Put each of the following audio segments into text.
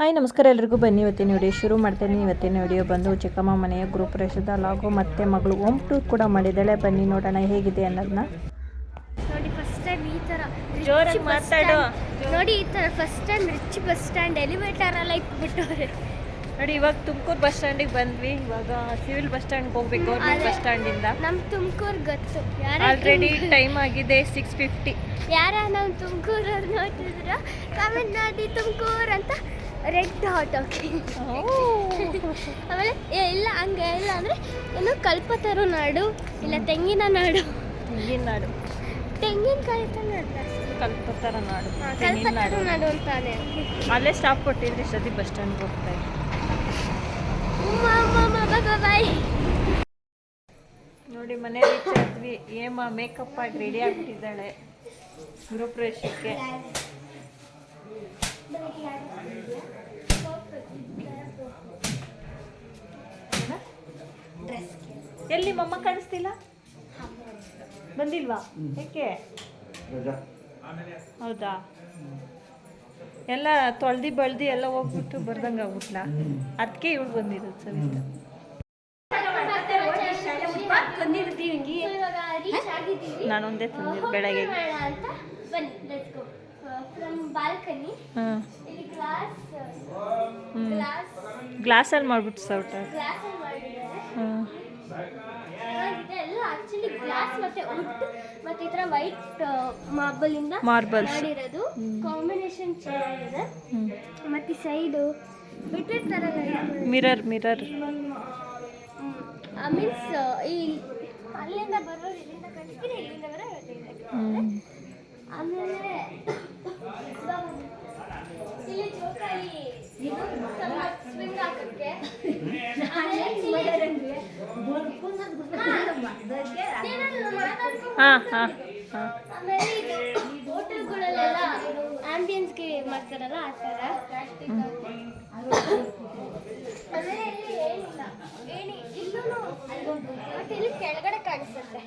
Hi ನಮಸ್ಕಾರ ಎಲ್ರಿಗೂ. ಬನ್ನಿ ಇವತ್ತಿನ ವಿಡಿಯೋ ಶುರು ಮಾಡ್ತೇನೆ. ಇವತ್ತಿನ ವಿಡಿಯೋ ಬಂದು ಚಿಕ್ಕಮ್ಮ ಮನೆಯ ಗ್ರೂಪ್ ರೇಷದ ಲಾಗು ಮತ್ತೆ ಮಗಳು ಓಮ್ ಟೂರ್ ಕೂಡ ಮಾಡಿದ್ದಾಳೆ. ಬನ್ನಿ ನೋಡೋಣ ಹೇಗಿದೆ ಅನ್ನೋದನ್ನ. ನೋಡಿ ಫಸ್ಟ್ ಟೈಮ್ ಈ ಥರ rich ಜೋರಾಗಿ ಮಾತಾಡು. ನೋಡಿ ಈ ಥರ first time reach bus stand elevator ಎಲ್ಲ ಇಟ್ಬಿಟ್ಟವ್ರೆ ನೋಡಿ ಇವಾಗ ತುಮಕೂರು ಬಸ್ ಸ್ಟ್ಯಾಂಡಿಗೆ ಬಂದ್ವಿ. ಇವಾಗ ಸಿವಿಲ್ ಬಸ್ ಸ್ಟ್ಯಾಂಡ್ಗೆ ಹೋಗ್ಬೇಕು ಗೌರ್ಮೆಂಟ್ ಬಸ್ ಸ್ಟ್ಯಾಂಡಿಂದ ನಮ್ಮ ತುಮಕೂರ್ ಗೊತ್ತು. ಯಾರ ಆಲ್ರೆಡಿ ಟೈಮ್ ಆಗಿದೆ ಸಿಕ್ಸ್ ಫಿಫ್ಟಿ ಯಾರ ನಮ್ಮ ತುಮಕೂರವ್ರು ನೋಡಿದ್ರ? ಕಾಮೆಂಟ್ ಮಾಡಿ ತುಮಕೂರು ಅಂತ ರೆಡ್ ಹಾಟ್ ಓಕೆ ಆಮೇಲೆ ಇಲ್ಲ ಹಂಗೆ ಇಲ್ಲ ಅಂದರೆ ಏನು ಕಲ್ಪತರು ನಾಡು ಇಲ್ಲ ತೆಂಗಿನ ನಾಡು. ತೆಂಗಿನ ನಾಡು. ತೆಂಗಿನಕಾಯಿ ಕಲ್ಪತರ ನಾಡು. ಕಲ್ಪತರ ನಾಡು ಅಂತಾನೆ ಅಲ್ಲೇ ಸ್ಟಾಪ್ ಕೊಟ್ಟಿದ್ರಿ ಸತಿ ಬಸ್ ಸ್ಟ್ಯಾಂಡ್ಗೆ ಹೋಗ್ತಾ ನೋಡಿ ಮನೆ ರೀಚ್ ಆದ್ವಿ ಏಮ ಮೇಕಪ್ ಆಗಿ ರೆಡಿ ಆಗ್ಬಿಟ್ಟಿದ್ದಾಳೆ ಗೃಹ ಪ್ರವೇಶಕ್ಕೆ ಎಲ್ಲಿ ಮಮ್ಮ ಕಾಣಿಸ್ತಿಲ್ಲ? ಬಂದಿಲ್ವಾ? ಏಕೆ? ಹೌದಾ? ಎಲ್ಲ ತೊಳ್ದಿ ಬಳ್ದಿ ಎಲ್ಲ ಹೋಗ್ಬಿಟ್ಟು ಬರ್ದಂಗೆ ಆಗ್ಬಿಟ್ಲಾ ಅದಕ್ಕೆ ಇವಳು ಬಂದಿರೋದು ಸವಿತಾ ನಾನೊಂದೇ ತಂದಿದ್ದು ಬೆಳಗ್ಗೆ. ಹಾಂ. ಹ್ಞೂ ಗ್ಲಾಸ್ ಗ್ಲಾಸಲ್ಲಿ ಮಾಡ್ಬಿಟ್ಟು ಸೌಟ. ಹಾಂ. ಮಾರ್ಬಲ್. ಮಾಡಿರೋದು. ಕಾಂಬಿನೇಷನ್ ಚೆನ್ನಾಗಿದೆ. ಮತ್ತೆ ಸೈಡು ಥರ ಮಿರರ್ ಮಿರರ್ ಮೀನ್ಸ್ ಈ ಅಲ್ಲಿಂದ ಬರೋರು ಇಲ್ಲಿಂದ ಕಳಿಸ್ತೀನಿ ಇಲ್ಲಿಂದ ಹ್ಞೂ ಆಮೇಲೆ ಹಾಂ ಹಾಂ ಹಾಂ ಆಂಬಿಯನ್ಸ್ಗೆ ಮಾಡ್ತಾರಲ್ಲ ಆ ಥರ? ಇಲ್ಲಿ ಏನಿ ಕೆಳಗಡೆ ಕಾಣಿಸುತ್ತೆ.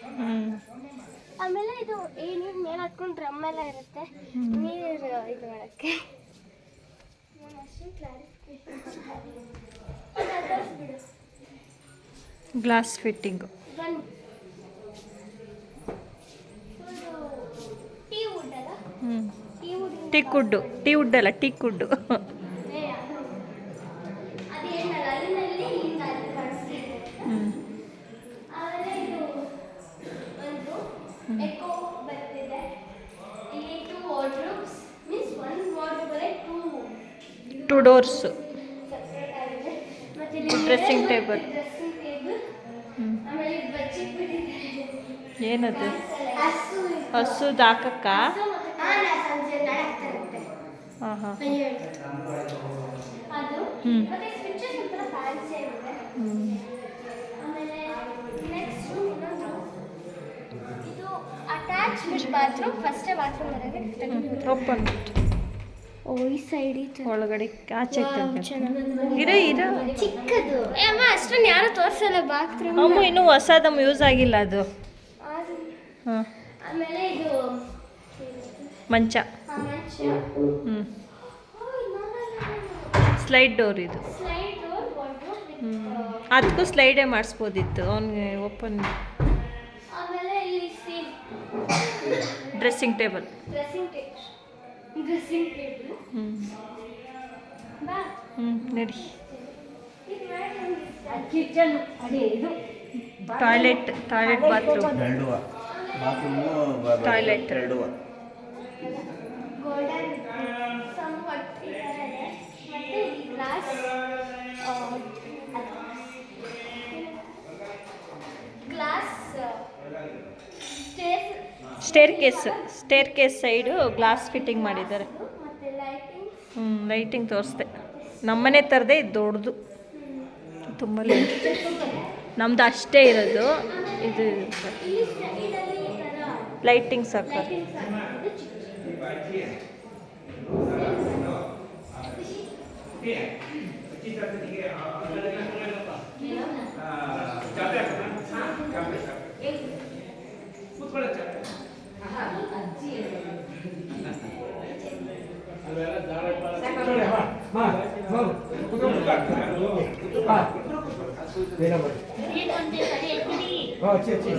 ಆಮೇಲೆ ಇದು ಈ ನೀರು ಮೇಲೆ ಹತ್ಕೊಂಡು ಡ್ರಮ್ ಎಲ್ಲ ಇರುತ್ತೆ ನೀರು ಇದು ಮಾಡೋಕ್ಕೆ. ನಾನು ಅಷ್ಟೊಂದು clarification ಬಿಡು ಗ್ಲಾಸ್ ಫಿಟ್ಟಿಂಗು ಬನ್ನಿ ಟೀ ವುಡ್ ಅಲ್ಲ ಹ್ಞೂ tea wood teak wood tea wood ಅಲ್ಲ ಟೀಕ್ ವುಡ್ಡು ಅದೇನಲ್ಲ ಅಲ್ಲಿನಲ್ಲಿ ಇಲ್ಲಿಂದ ಅಲ್ಲಿ ಕಾಣಿಸ್ತಿದೆ ಹ್ಞೂ ಆಮೇಲೆ ಇದು ಒಂದು ಎಕೋ ಬರ್ತಿದೆ ಇಲ್ಲಿ ಟೂ ವಾರ್ಡ್ರೂಬ್ಸ್ ಮೀನ್ಸ್ ಒನ್ ವಾರ್ಡ್ರೂಬಲ್ಲೇ ಟೂ table. ಡ್ರೆಸ್ಸಿಂಗ್ ಟೇಬಲ್ ಏನದು? ಹಸು ದಾಕಕ್ಕ ಹಾಂ ಹಾಂ ಹ್ಞೂ ಹ್ಞೂ ಅಟ್ಯಾಚ್ಡ್ ಬಾತ್ರೂಮ್ ಫಸ್ಟೇ ಬಾತ್ರೂಮ್ ಬರೋದು ಓಪನ್ ಓ ಈ ಸೈಡ್ ಒಳಗಡೆ ಆಚೆ ಇರ ಇರ. ಚಿಕ್ಕದು. ಅಮ್ಮ ಅಷ್ಟೊಂದು ಯಾರು ತೋರಿಸಲ್ಲ ಬಾತ್ರೂಮ್ ಅಮ್ಮ ಇನ್ನೂ ಹೊಸದಮ್ಮ ಯೂಸ್ ಆಗಿಲ್ಲ ಅದು. ಹಾಂ. ಆಮೇಲೆ ಇದು ಮಂಚ. ಹ್ಞೂ ಸ್ಲೈಡ್ ಡೋರ್ ಇದು. ಅದಕ್ಕೂ ಸ್ಲೈಡೇ ಮಾಡಿಸ್ಬೋದಿತ್ತು. ಅವನಿಗೆ open dressing table dressing table dressing table ಹ್ಞೂ ಬಾ. ಹ್ಞೂ ನಡಿ. ಕಿಚನ್ ಇದು. ಟಾಯ್ಲೆಟ್ ಟಾಯ್ಲೆಟ್ ಬಾತ್ರೂಮ್ ಎರಡುವ ಬಾತ್ರೂಮು ಟಾಯ್ಲೆಟ್ ಎರಡು ಗೋಲ್ಡನ್ ಮತ್ತು glass glass staircase staircase side glass fitting ಮಾಡಿದ್ದಾರೆ. ಹ್ಞೂ ಲೈಟಿಂಗ್ ತೋರಿಸ್ದೆ. ನಮ್ಮನೆ ಥರದೇ ಇದು ದೊಡ್ಡದು. ತುಂಬ ನಮ್ದು ಅಷ್ಟೇ ಇರೋದು. ಇದು ಲೈಟಿಂಗ್ ಸಾಕು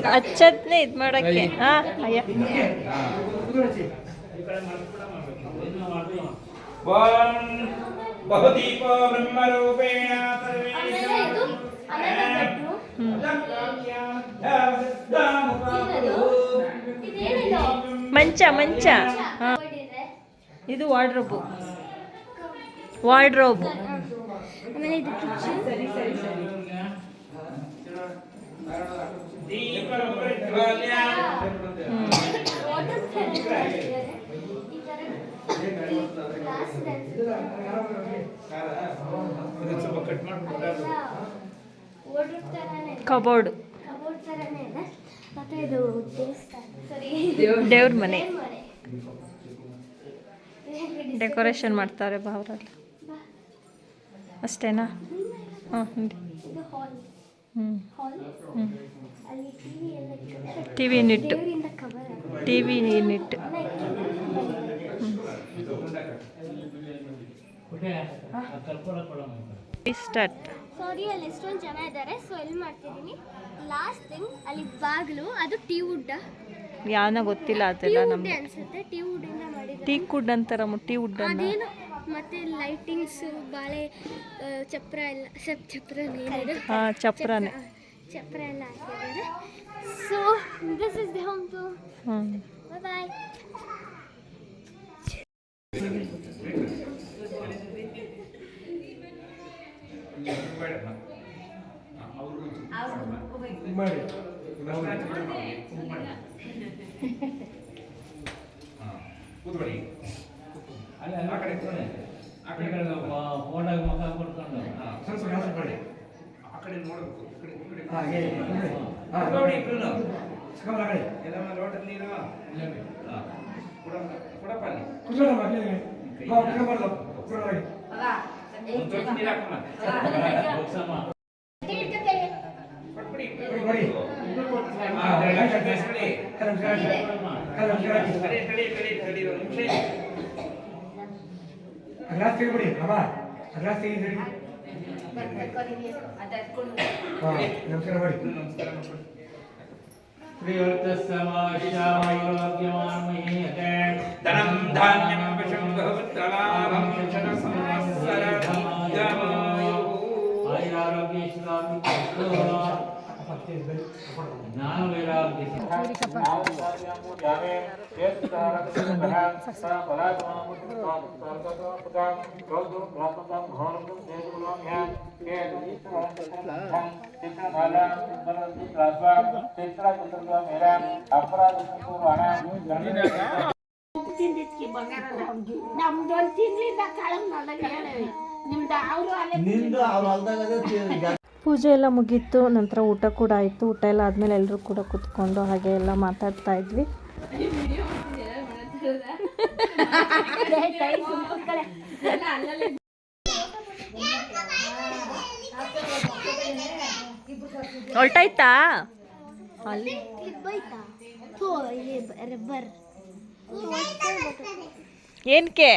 ಹಚ್ಚದ್ನೇ ಇದು ಮಾಡೋಕ್ಕೆ. ಹಾಂ ಅಯ್ಯ. ಬಹುದೀಪ ಬ್ರಹ್ಮರೂಪೇಣ ಮಂಚ ಮಂಚ. ಹಾಂ. ಇದು ವಾರ್ಡ್ರೋಬು. ವಾರ್ಡ್ರೋಬು. ಆಮೇಲೆ ಇದು ಕಿಚನ್. ಕಬೋರ್ಡ್. ಮತ್ತೆ ಇದು ದೇವ್ರ ಮನೆ. ಡೆಕೋರೇಷನ್ ಮಾಡ್ತಾರೆ ಬಾವ್ರಲ್ಲಿ ಅಷ್ಟೇನಾ? ಹಾಂ ಹ್ಞೂ ಹ್ಞೂ ಟಿವಿ ಎಲ್ಲ TV T V unit. T V unit start sorry ಅಲ್ಲಿ ಎಷ್ಟೊಂದು ಜನ ಇದ್ದಾರೆ ಸೊ ಎಲ್ಲಿ ಮಾಡ್ತಿದ್ದೀನಿ? ಲಾಸ್ಟ್ ಥಿಂಗ್ ಅಲ್ಲಿ ಬಾಗ್ಲು ಅದು ಟೀ ವುಡ್. ಯಾವನ ಗೊತ್ತಿಲ್ಲ ಅದೆಲ್ಲ ನಮ್ಗೆ. ಅನ್ಸುತ್ತೆ ಟೀ ವುಡ್ ಟೀ ಕುಡ್ ಅಂತಾರಮ್ಮ ಟೀ ವುಡ್ ಅದೇನು ಮತ್ತೆ ಲೈಟಿಂಗ್ಸ್ ಬಾಳೆ ಆ, ಚಪ್ರ ಎಲ್ಲ ಸಬ್ ಚಪ್ರ ಏನಿದೆ? ಹಾಂ ಚಪ್ರನೇ. ಚಪ್ರ ಎಲ್ಲ ಹಾಕಿದ್ದಾರೆ so this is the home. To ಹ್ಞೂ ಬಾಯ್ ಕೂತ್ಕೊಳ್ಳಿ. ಆ ಕಡೆ ಕೂತ್ಕೊಳ್ಳಿ. ಆ ಕಡೆ ಫೋನಾಗ ಮುಖ ಕೊಡ್ಕೊಂಡು ಹಾ, ಸ್ವಲ್ಪ ಹೆಸರು ಮಾಡಿ. ಆ ಕಡೆ ನೋಡಬೇಕು ಈ ಕಡೆ ಈ ಕಡೆ. ಕೂತ್ಕೊಳ್ಳಿ ಇಬ್ರುನು. ಎಲ್ಲಮ್ಮ ಲೋಟದ ನೀರು ಹಾ. ಕೊಡಮ್ಮ, ಕೊಡಪ್ಪ ಅಲ್ಲಿ. ಕೊಟ್ಬಿಡಿ ನಿಮಿಷ ಇರಿ. ಗ್ಲಾಸ್ ತೆಗಿಬಿಡಿ ಅಮ್ಮ ಗ್ಲಾಸ್ ತೆಗಿದಿರಿ ನಮಸ್ಕಾರ ಮಾಡಿ ನಮಸ್ಕಾರ ಮಾಡ್ಕೊಳ್ಳಿ. ಪ್ರಿಯೋರ್ತಸ್ಸಮಾಶ್ಯಾಮಯೋಗ್ಯಮಾನ್ಮಹೀಯತೆ. ಧನಂ ಧಾನ್ಯಂ ವಶಂ ಬಹುಪುತ್ರಲಾಭಂ ಶತ ಸಂವತ್ಸರಮಾಯುಃ. ಆಯುರಾರೋಗ್ಯೈಶ್ವರಾಭಿವೃದ್ಧೋ. ಜ್ಞಾನ ವೈರಾಗ್ಯ ನಮ್ದು ಒಂದು ತಿಂಗಳಿಂದ ಕಾಳಗ್ ಮಾಡ್ದಂಗೆ ಹೇಳೇವಿ ನಿಮ್ದು ಅವರು ಅಲ್ಲೇ ನಿಂದು ಅವ್ರ ಹೊಲ್ದಾಗ ಪೂಜೆ ಎಲ್ಲ ಮುಗೀತು, ನಂತರ ಊಟ ಕೂಡ ಆಯಿತು. ಊಟ ಎಲ್ಲ ಆದಮೇಲೆ ಎಲ್ಲರೂ ಕೂಡ ಕೂತ್ಕೊಂಡು ಹಾಗೆ ಎಲ್ಲ ಮಾತಾಡ್ತಾ ಇದ್ವಿ. ಹೊರಟಾಯ್ತಾ? ಏನಕ್ಕೆ